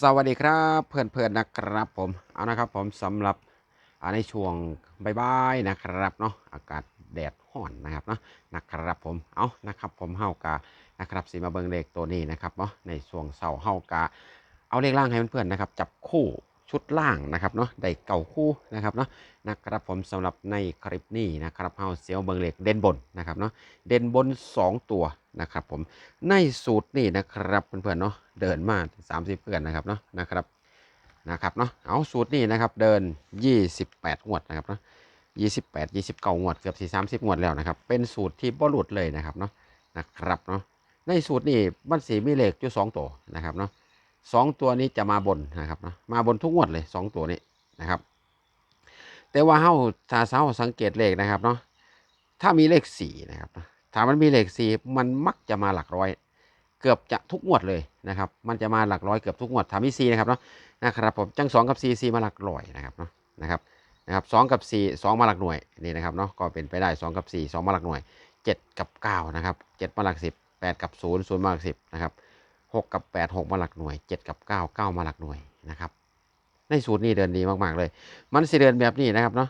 สวัสดีครับเพื่อนๆนะครับผมเอานะครับผมสำหรับในช่วงบ่ายๆนะครับเนาะอากาศแดดห่อนนะครับเนาะนะครับผมเอานะครับผมเฮากานะครับสีมาเบิงเลขตัวนี้นะครับเนาะในช่วงเสาร์เฮากาเอาเลขล่างให้เพื่อนๆนะครับ จับคู่ ชุดล่างนะครับเนาะได้เก่าคู่นะครับเนาะนะครับผมสำหรับในคลิปนี้นะครับเฮาเสียวเบิงเหลขเด่นบนนะครับเนาะเด่นบน 2 ตัวนะครับผมในสูตรนี่นะครับเพื่อนๆเนาะเดินมา 30 เพื่อนนะครับเนาะนะครับนะครับเนาะเอาสูตรนี่นะครับเดิน 28งวดนะครับเนาะ28 29งวดเกือบ4 30งวดแล้วนะครับเป็นสูตรที่บ่หลุดเลยนะครับเนาะนะครับเนาะในสูตรนี่มันสีมีเหลขอยู่2ตัวนะครับเนาะ สองตัวนี้จะมาบนนะครับเนาะมาบนทุกงวดเลย2ตัวนี้นะครับ แต่ว่าเฮาถ้าเฮาสังเกตเลขนะครับเนาะถ้ามีเลข4นะครับถ้ามันมีเลขสี่มันมักจะมาหลักร้อย เกือบจะทุกงวดเลยนะครับ มันจะมาหลักร้อยเกือบทุกงวดถ้ามีสี่นะครับเนาะนะครับผมจังสองกับสี่สี่มาหลักร้อยนะครับเนาะนะครับนะครับสองกับสี่สองมาหลักหน่วยนี่นะครับเนาะก็เป็นไปได้สองกับสี่สองมาหลักหน่วยเจ็ดกับเก้านะครับเจ็ดมาหลักสิบแปดกับศูนย์ศูนย์มาหลักสิบนะครับ หกกับแปดหกมาหลักหน่วยเจ็ดกับเก้าเก้ามาหลักหน่วยนะครับ ในสูตรนี้เดินดีมากๆเลย มันสิเดินแบบนี้นะครับเนาะ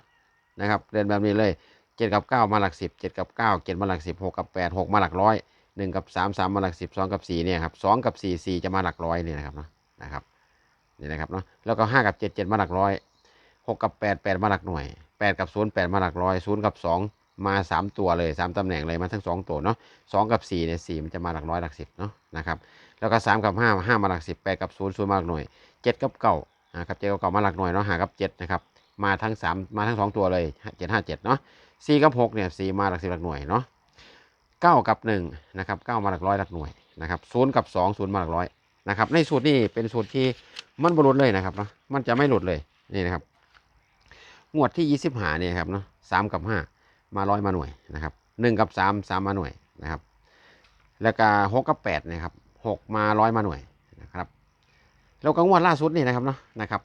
นะครับ เดินแบบนี้เลยเจ็ดกับเก้ามาหลักสิบเจ็ดกับเก้าเจ็ดมาหลักสิบหกกับแปดหกมาหลักร้อยหนึ่งกับสามสามมาหลักสิบสองกับสี่เนี่ยครับสองกับสี่สี่จะมาหลักร้อยนี่นะครับเนาะนะครับนี่นะครับเนาะแล้วก็ห้ากับเจ็ดเจ็ดมาหลักร้อยหกกับแปดแปดมาหลักหน่วยแปดกับศูนย์แปดมาหลักร้อยศูนย์กับสองมาสามตัวเลยสามตำแหน่งเลยมาทั้งสองตัวเนาะสองกับสี่เนี่ยสี่มันจะมาหลักร้อยหลักสิบเนาะนะครับ แล้วก็สามกับห้าห้ามาหลักสิบแปดกับศูนย์ศูนย์มาหลักหน่วยเจ็ดกับเก้านะครับเจ็ดกับเก้ามาหลักหน่วยเนาะหากับเจ็ดนะครับมาทั้งสามมาทั้งสองตัวเลยเจ็ดห้าเจ็ดเนาะสี่กับหกเนี่ยสี่มาหลักสิบหลักหน่วยเนาะเก้ากับหนึ่งนะครับเก้ามาหลักร้อยหลักหน่วยนะครับศูนย์กับสองศูนย์มาหลักร้อยนะครับในสูตรนี้เป็นสูตรที่มันบรหลุดเลยนะครับเนาะมันจะไม่หลุดเลยนี่นะครับงวดที่ยี่สิบหาเนี่ยครับเนาะสามกับห้ามาร้อยมาหน่วยนะครับหนึ่งกับสามสามมาหน่วยนะครับ แล้วก็หกกับแปดนะครับ หกมาร้อยมาหน่วยนะครับแล้วก็งวดล่าสุดนี่นะครับเนาะนะครับ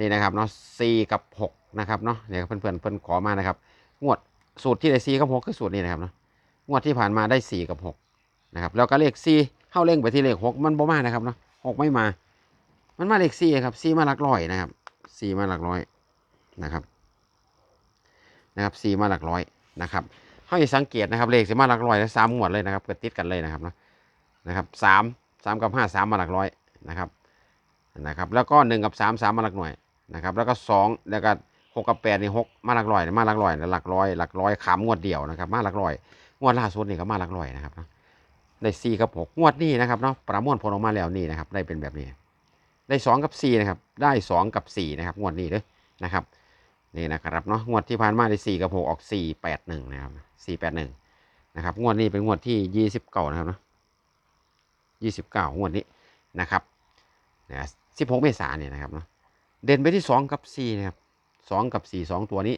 นี่นะครับเนาะสี่กับหกนะครับเนาะเนี่ยเพื่อนเพื่อนๆเพื่อนขอมานะครับ งวดสูตรที่ได้สี่กับหกคือสูตรนี้นะครับเนาะงวดที่ผ่านมาได้สี่กับหกนะครับแล้วก็เลขสี่เข้าเร่งไปที่เลขหกมันบ่มานะครับเนาะหกไม่มา มันมาเลขสี่ครับสี่มาหลักร้อยนะครับสี่มาหลักร้อยนะครับนะครับสี่มาหลักร้อยนะครับเขาจะสังเกตนะครับเลขสี่มาหลักร้อยแล้วสามงวดเลยนะครับเกิดติดกันเลยนะครับเนาะ นะครับสามสามกับห้าสามมาหลักร้อยนะครับนะครับ แล้วก็หนึ่งกับสามสามมาหลักหน่วยนะครับแล้วก็สองแล้วก็หกกับแปดนี่หกมาหลักร้อยมาหลักร้อยหลักร้อยหลักร้อยขำงวดเดียวนะครับมาหลักร้อยงวดล่าสุดนี่ก็มาหลักร้อยนะครับได้สี่กับหกงวดนี้นะครับเนาะประมวลผลออกมาแล้วนี่นะครับได้เป็นแบบนี้ ได้สองกับสี่นะครับได้สองกับสี่นะครับงวดนี้เลยนะครับนี่นะครับเนาะงวดที่ผ่านมาได้สี่กับหกออกสี่แปดหนึ่งนะครับสี่แปดหนึ่งนะครับงวดนี้เป็นงวดที่ยี่สิบเก้านะครับเนาะ ยี่สิบเก้างวดนี้นะครับนะสิบหกเมษายนเนี่ยนะครับเนาะเด่นไปที่สองกับสี่นะครับสองกับสี่สองตัวนี้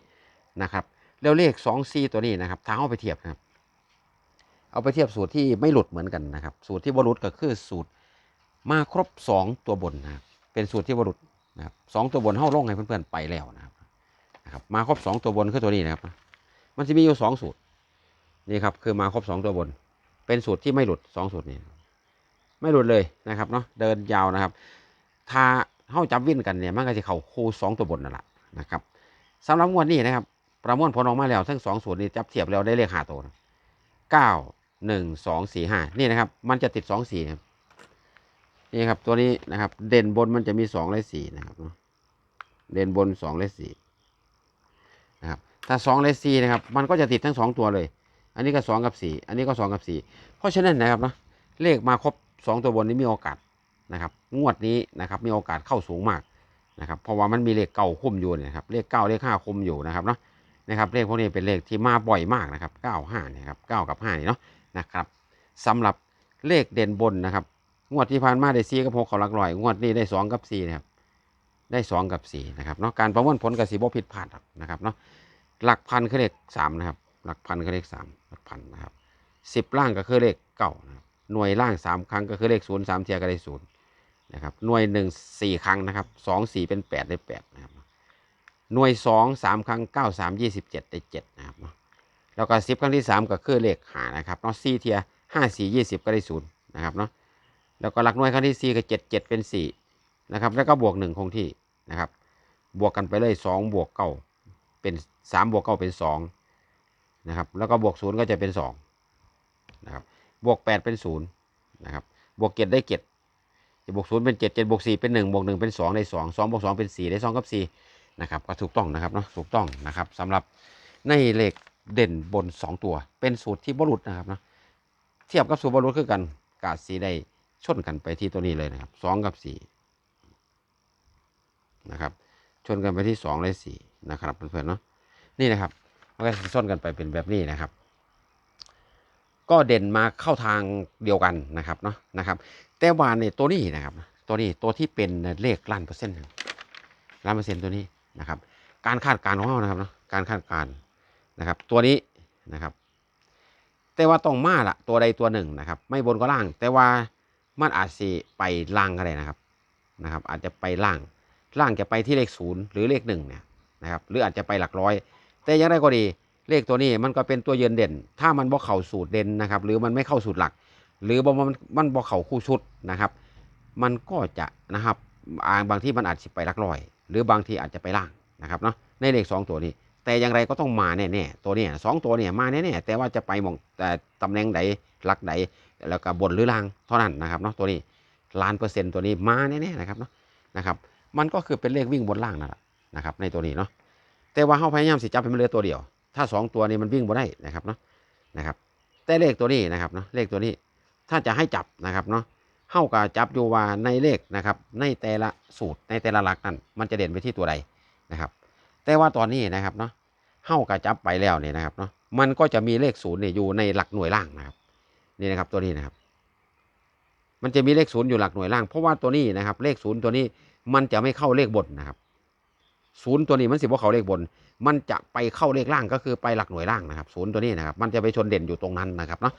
นะครับแล้วเลขสองสี่ตัวนี้นะครับถ้าเอาไปเทียบนะครับ เอาไปเทียบสูตรที่ไม่หลุดเหมือนกันนะครับ สูตรที่บรุษก็คือสูตรมาครบสองตัวบนนะครับเป็นสูตรที่บรุษนะครับสองตัวบนเข้าลงให้เพื่อนๆไปแล้วนะครับนะครับ มาครบสองตัวบนคือตัวนี้นะครับ มันจะมีอยู่สองสูตรนี่ครับคือมาครบสองตัวบน เป็นสูตรที่ไม่หลุดสองสูตรนี้ ไม่หลุดเลยนะครับเนาะเดินยาวนะครับ ถ้าเข้าจับวิ่นกันเนี่ยมันก็จะเข่าคู่สองตัวบนนั่นแหละนะครับสำหรับงวดนี้นะครับ ประมวลผลออกมาแล้วทั้งสองสูตรนี้จับเทียบแล้วได้เลขหาตัวเก้าหนึ่งสองสี่ห้านี่นะครับ มันจะติดสองสี่นี่ครับตัวนี้นะครับ เด่นบนมันจะมีสองและสี่นะครับเนาะเด่นบนสองและสี่นะครับถ้าสองและสี่นะครับ มันก็จะติดทั้งสองตัวเลย อันนี้ก็สองกับสี่อันนี้ก็สองกับสี่เพราะฉะนั้นนะครับเนาะเลขมาครบ สองตัวบนนี้มีโอกาสนะครับ งวดนี้นะครับมีโอกาสเข้าสูงมากนะครับ เพราะว่ามันมีเลขเก้าคุมอยู่นี่ยครับเลขเก้าเลขห้าคุมอยู่นะครับเนาะนะครับเลขพวกนี้เป็นเลขที่มาบ่อยมากนะครับเก้าห้าเนี่ยครับเก้ากับห้านี่เนาะนะครับสำหรับเลขเด่นบนนะครับ งวดที่ผ่านมาได้สี่กับหกเขาหลักร้อย งวดนี้ได้สองกับสี่นะครับได้สองกับสี่นะครับเนาะการประมวลผลกับสีบ่ผิดพลาดนะครับเนาะหลักพันคือเลขสามนะครับหลักพันคือเลขสามหลักพันนะครับสิบล่างก็คือเลขเก้านะครับ หน่วยล่างสามครั้งก็คือเลขศูนย์สามเทียก็ได้ศูนย์นะครับหน่วยหนึ่งสี่ครั้งนะครับสองสี่เป็นแปดได้แปดนะครับหน่วยสองสามครั้งเก้าสามยี่สิบเจ็ดได้เจ็ดนะครับแล้วก็สิบครั้งที่สามก็คือเลขหานะครับเนาะสี่เทียห้าสี่ยี่สิบก็ได้ศูนย์นะครับเนาะแล้วก็หลักหน่วยครั้งที่สี่ก็เจ็ดเจ็ดเป็นสี่นะครับแล้วก็บวกหนึ่งคงที่นะครับบวกกันไปเลยสองบวกเก้าเป็นสามบวกเก้าเป็นสองนะครับแล้วก็บวกศูนย์ก็จะเป็นสองนะครับ บวกแปดเป็นศูนย์นะครับบวกเจ็ดได้เจ็ดจะบวกศูนย์เป็นเจ็ดเจ็ดบวกสี่เป็นหนึ่งบวกหนึ่งเป็นสองได้สองสองบวกสองเป็นสี่ได้สองกับสี่นะครับก็ถูกต้องนะครับเนาะถูกต้องนะครับสำหรับในเลขเด่นบนสองตัว เป็นสูตรที่บรุษนะครับเนาะเทียบกับสูตรบรุษคือกันกาดสีได้ชนกันไปที่ตัวนี้เลยนะครับสองกับสี่นะครับชนกันไปที่สองและสี่นะครับเพื่อนๆเนาะนี่นะครับมันก็จะชนกันไปเป็นแบบนี้นะครับ ก็เด่นมาเข้าทางเดียวกันนะครับเนาะนะครับ แต่ว่าในตัวนี้นะครับ ตัวนี้ตัวที่เป็นเลขล้านเปอร์เซ็นต์ล้านเปอร์เซ็นต์ตัวนี้นะครับ การคาดการณ์ของเรานะครับเนาะการคาดการณ์นะครับ ตัวนี้นะครับ แต่ว่าต้องมาละตัวใดตัวหนึ่งนะครับ ไม่บนก็ล่าง แต่ว่ามันอาจจะไปล่างก็ได้นะครับนะครับ อาจจะไปล่างล่างจะไปที่เลขศูนย์หรือเลขหนึ่งเนี่ยนะครับ หรืออาจจะไปหลักร้อย แต่อยังไรก็ดี เลขตัวนี้มันก็เป็นตัวเยืนเด่น ถ้ามันบ่เข่าสูตรเด่นนะครับ หรือมันไม่เข้าสูตรหลัก หรือบ่มันมันบ่เข่าคู่ชุดนะครับ มันก็จะนะครับอ่าบางที่มันอาจจะไปลักร้อย หรือบางทีอาจจะไปล่างนะครับเนาะในเลขสองตัวนี้ แต่อย่างไรก็ต้องมาแน่ๆตัวนี้สองตัวเนี่ยมาแน่ๆแต่ว่าจะไปมองแต่ตำแหน่งใดหลักใดแล้วก็บนหรือล่างเท่านั้นนะครับเนาะตัวนี้ล้านเปอร์เซ็นต์ตัวนี้มาแน่ๆนะครับเนาะนะครับมันก็คือเป็นเลขวิ่งบนล่างนั่นแหละนะครับในตัวนี้เนาะแต่ว่าเขาพยายามสิจับให้มันเหลือตัวเดียว ถ้าสองตัวนี้มันวิ่งบ่ได้นะครับเนาะนะครับ แต่เลขตัวนี้นะครับเนาะเลขตัวนี้ ถ้าจะให้จับนะครับเนาะเข้ากับจับอยู่ว่าในเลขนะครับ ในแต่ละสูตรในแต่ละหลักนั้นมันจะเด่นไปที่ตัวใดนะครับ แต่ว่าตอนนี้นะครับเนาะเข้ากับจับไปแล้วเนี่ยนะครับเนาะมันก็จะมีเลขศูนย์เนี่ยอยู่ในหลักหน่วยล่างนะครับนี่นะครับตัวนี้นะครับ มันจะมีเลขศูนย์อยู่หลักหน่วยล่าง เพราะว่าตัวนี้นะครับ เลขศูนย์ตัวนี้มันจะไม่เข้าเลขบนนะครับ ศูนย์ตัวนี้มันสิบ่าเขาเลขบน มันจะไปเข้าเลขล่างก็คือไปหลักหน่วยล่างนะครับศูนย์ตัวนี้นะครับมันจะไปชนเด่นอยู่ตรงนั้นนะครับเนาะ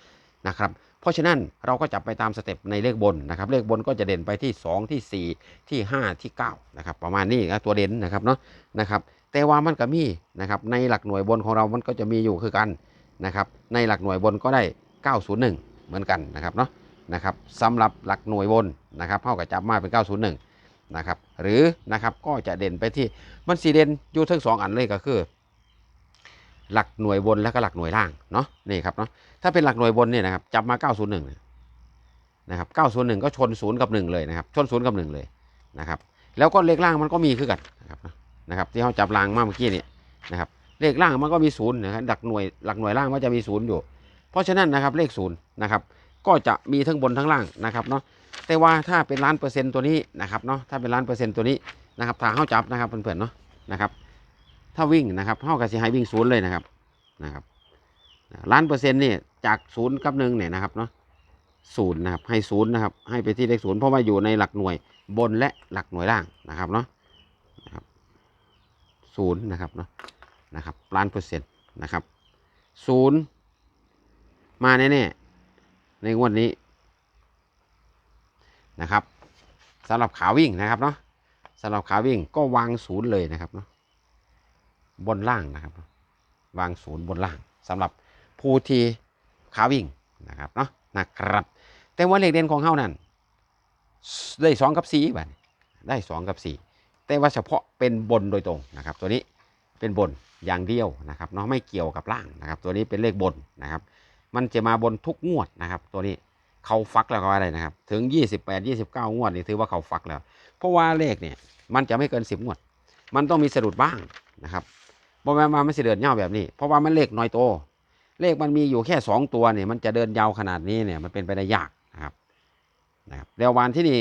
นะครับเพราะฉะนั้นเราก็จับไปตามสเต็ปในเลขบนนะครับเลขบนก็จะเด่นไปที่ 2 ที่ 4 ที่ 5 ที่9นะครับประมาณนี้นะตัวเด่นนะครับเนาะนะครับแต่ว่ามันก็มีนะครับในหลักหน่วยบนของเรามันก็จะมีอยู่คือกันนะครับในหลักหน่วยบนก็ได้ 901 เหมือนกันนะครับเนาะนะครับสำหรับหลักหน่วยบนนะครับเท่ากับจับมาเป็น 901 นะครับหรือนะครับก็จะเด่นไปที่มันสีเด่นอยู่ทั้งสองอันเลยก็คือ หลักหน่วยบนและก็หลักหน่วยล่างเนาะนี่ครับเนาะถ้าเป็นหลักหน่วยบนเนี่ยนะครับจับมา 901นะครับ901 ก็ชน 0 กับ 1 เลยนะครับชน 0 กับ 1 เลยนะครับแล้วก็เลขล่างมันก็มีคือกันนะครับนะครับที่เขาจับล่างมาเมื่อกี้เนี่ยนะครับเลขล่างมันก็มีศูนย์นะครับหลักหน่วยหลักหน่วยล่างมันจะมีศูนย์อยู่ เพราะฉะนั้นนะครับเลขศูนย์นะครับก็จะมีทั้งบนทั้งล่างนะครับเนาะ แต่ว่าถ้าเป็นล้านเปอร์เซ็นต์ตัวนี้นะครับเนาะถ้าเป็นล้านเปอร์เซ็นต์ตัวนี้นะครับถ้าเข้าจับนะครับเพื่อนๆเนาะนะครับ ถ้าวิ่งนะครับเท่ากับสิให้วิ่งศูนย์เลยนะครับนะครับล้านเปอร์เซ็นต์นี่จากศูนย์กับหนึ่งเนี่ยนะครับเนาะศูนย์นะครับให้ศูนย์นะครับให้ไปที่เลขศูนย์เพราะว่าอยู่ในหลักหน่วยบนและหลักหน่วยล่างนะครับเนาะนะครับศูนย์นะครับเนาะนะครับล้านเปอร์เซ็นต์นะครับศูนย์มาแน่ๆในงวดนี้ นะครับสำหรับขาวิ่งนะครับเนาะสำหรับขาวิ่งก็วางศูนย์เลยนะครับเนาะบนล่างนะครับ วางศูนย์บนล่างสำหรับผู้ที่ขาวิ่งนะครับเนาะนะครับ แต่ว่าเลขเด่นของเขานั้นได้สองกับสี่บัดนี้ได้สองกับสี่แต่ว่าเฉพาะเป็นบนโดยตรงนะครับ ตัวนี้เป็นบนอย่างเดียวนะครับเนาะไม่เกี่ยวกับล่างนะครับ ตัวนี้เป็นเลขบนนะครับ มันจะมาบนทุกงวดนะครับ ตัวนี้ เขาฟักแล้วก็อะไรนะครับ ถึง 28 29 งวดนี่ถือว่าเขาฟักแล้ว เพราะว่าเลขเนี่ยมันจะไม่เกิน 10 งวด มันต้องมีสะดุดบ้างนะครับบ่แม่นมาไม่สิเดินยาวแบบนี้ เพราะว่ามันเลขน้อยโต เลขมันมีอยู่แค่สองตัวเนี่ยมันจะเดินยาวขนาดนี้เนี่ยมันเป็นไปได้ยากนะครับนะครับแล้ววันที่นี่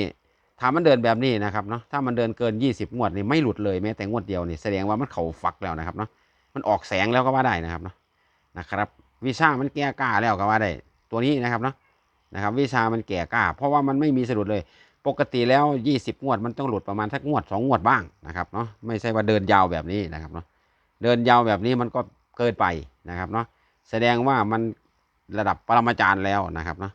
ถ้ามันเดินแบบนี้นะครับเนาะถ้ามันเดินเกิน 20 งวดนี่ไม่หลุดเลยแม้แต่งวดเดียวนี่แสดงว่ามันเข่าฟักแล้วนะครับเนาะมันออกแสงแล้วก็ว่าได้นะครับเนาะนะครับวิชามันแก่กล้าแล้วก็ว่าได้ตัวนี้นะครับเนาะ นะครับ วิชามันแก่กล้า เพราะว่ามันไม่มีสะดุดเลย ปกติแล้ว 20 งวดมันต้องหลุดประมาณทักงวด 2 งวดบ้างนะครับเนาะไม่ใช่ว่าเดินยาวแบบนี้นะครับเนาะเดินยาวแบบนี้มันก็เกินไปนะครับเนาะแสดงว่ามันระดับปรมาจารย์แล้วนะครับเนาะ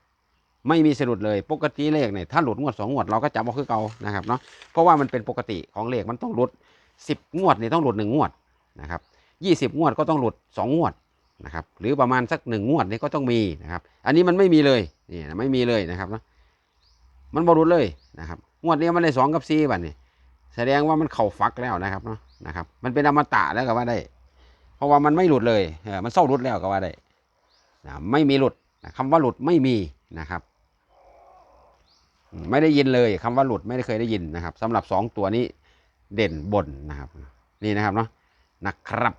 ไม่มีสะดุดเลยปกติเลขเนี่ยถ้าหลุดงวดสองงวดเราก็จับเอาคือเก่านะครับเนาะเพราะว่ามันเป็นปกติของเลขมันต้องหลุดสิบงวดเนี่ยต้องหลุดหนึ่งงวดนะครับยี่สิบงวดก็ต้องหลุดสองงวด นะครับหรือประมาณสักหนึ่งงวดนี่ก็ต้องมีนะครับ อันนี้มันไม่มีเลยนี่ไม่มีเลยนะครับเนาะมันบรุษเลยนะครับ งวดนี้มันได้สองกับสี่บัดนี้แสดงว่ามันเข่าฟักแล้วนะครับเนาะนะครับ มันเป็นอมตะแล้วก็ว่าได้ เพราะว่ามันไม่หลุดเลยเออมันเศร้าหลุดแล้วก็ว่าได้นะไม่มีหลุดนะคำว่าหลุดไม่มีนะครับ ไม่ได้ยินเลยคำว่าหลุดไม่ได้เคยได้ยินนะครับสำหรับสองตัวนี้เด่นบนนะครับ นี่นะครับเนาะนะครับ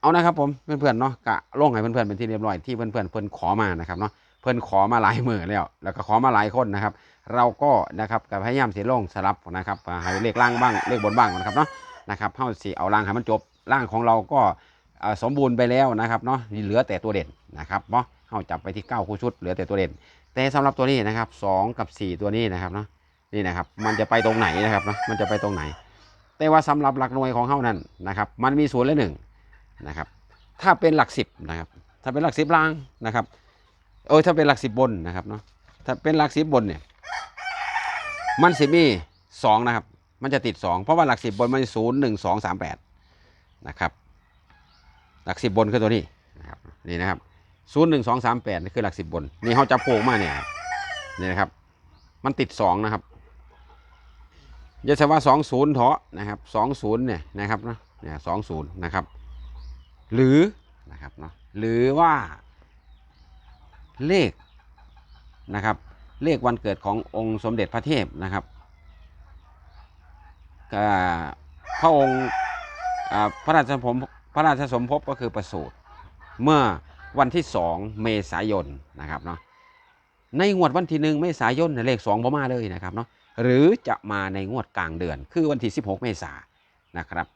เอานะครับผมเพื่อนๆเนาะกะลงให้เพื่อนๆเป็นที่เรียบร้อยที่เพื่อนๆเพื่อนขอมานะครับเนาะเพื่อนขอมาหลายมือแล้ว แล้วก็ขอมาหลายคนนะครับ เราก็นะครับกับพยายามสีลงสลับนะครับอ่าให้เลขล่างบ้างเลขบนบ้างนะครับเนาะนะครับเฮาสีเอาล่างให้มันจบล่างของเราก็สมบูรณ์ไปแล้วนะครับเนาะเหลือแต่ตัวเด่นนะครับเนาะเฮาจับไปที่ 9 คู่ชุดเหลือแต่ตัวเด่น แต่สำหรับตัวนี้นะครับ 2 กับ 4 ตัวนี้นะครับเนาะนี่นะครับมันจะไปตรงไหนนะครับเนาะมันจะไปตรงไหน แต่ว่าสำหรับหลักหน่วยของเฮานั้นนะครับมันมีศูนย์และหนึ่ง นะครับ ถ้าเป็นหลักสิบนะครับ ถ้าเป็นหลักสิบล่างนะครับเออถ้าเป็นหลักสิบบนนะครับเนาะถ้าเป็นหลักสิบบนเนี่ยมันสิมีสองนะครับ มันจะติดสองเพราะว่าหลักสิบบนมันศูนย์หนึ่งสองสามแปดนะครับหลักสิบบนคือตัวนี้นะครับนี่นะครับศูนย์หนึ่งสองสามแปดนี่คือหลักสิบบนนี่เขาจะโผล่มาเนี่ยนี่นะครับ มันติดสองนะครับย่าใช่ว่าสองศูนย์เถาะนะครับสองศูนย์เนี่ยนะครับนะเนี่ยสองศูนย์นะครับ หรือนะครับเนาะหรือว่าเลขนะครับเลขวันเกิดขององค์สมเด็จพระเทพนะครับพระองค์พระราชสมภพพระราชสมภพก็คือประสูติเมื่อวันที่สองเมษายนนะครับเนาะในงวดวันที่หนึ่งเมษายนเลขสองพอมาเลยนะครับเนาะหรือจะมาในงวดกลางเดือน คือวันที่ 16 เมษายนนะครับ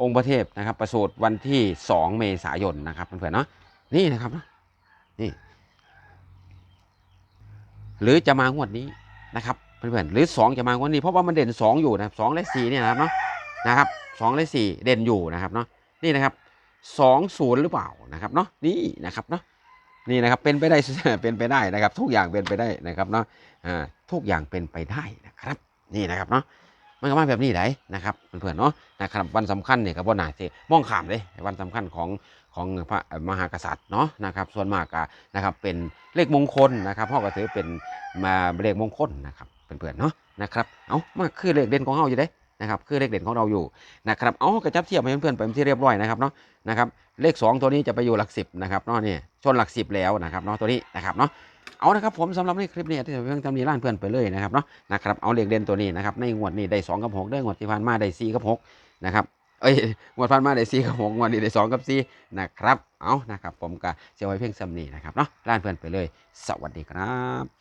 องค์พระเทพนะครับ ประสูติวันที่ 2 เมษายนนะครับเพื่อนๆเนาะนี่นะครับเนาะนี่ หรือจะมางวดนี้นะครับเพื่อนๆหรือ 2 จะมางวดนี้ เพราะว่ามันเด่น 2 อยู่นะครับ2และ4เนี่ยนะครับเนาะนะครับ2และ4เด่นอยู่นะครับเนาะนี่นะครับ2 0หรือเปล่านะครับเนาะนี่นะครับเนาะนี่นะครับเป็นไปได้เป็นไปได้นะครับ ทุกอย่างเป็นไปได้นะครับเนาะอ่าทุกอย่างเป็นไปได้นะครับ นี่นะครับเนาะ มันก็มาแบบนี้ไหนนะครับเพื่อนๆเนาะนะครับวันสำคัญเนี่ยกับบนหนาสิมองขามเลยวันสำคัญของของพระมหากษัตริย์เนาะนะครับ ส่วนมากะนะครับเป็นเลขมงคลนะครับพ่อก็ถือเป็นมาเลขมงคลนะครับเพื่อนๆเนาะนะครับเอามาคือเลขเด่นของเฮาอยู่เด้ นะครับคือเลขเด่นของเราอยู่นะครับเอากระจับเทียบให้เพื่อนๆไปที่เรียบร้อยนะครับเนาะนะครับเลข 2 ตัวนี้จะไปอยู่หลักสิบนะครับเนาะนี่ชนหลักสิบแล้วนะครับเนาะตัวนี้นะครับเนาะเอานะครับผมสำหรับในคลิปนี้ที่จะเพิ่งทำนี้ล้านเพื่อนไปเลยนะครับเนาะนะครับเอาเลขเด่นตัวนี้นะครับในงวดนี้ได้2กับ6ได้งวดที่ผ่านมาได้4กับ6นะครับเอ้ยงวดผ่านมาได้4กับ6งวดนี้ได้2กับ4นะครับเอานะครับผมก็เชียไว้เพียงซ้ำนีนะครับเนาะล้านเพื่อนไปเลย สวัสดีครับ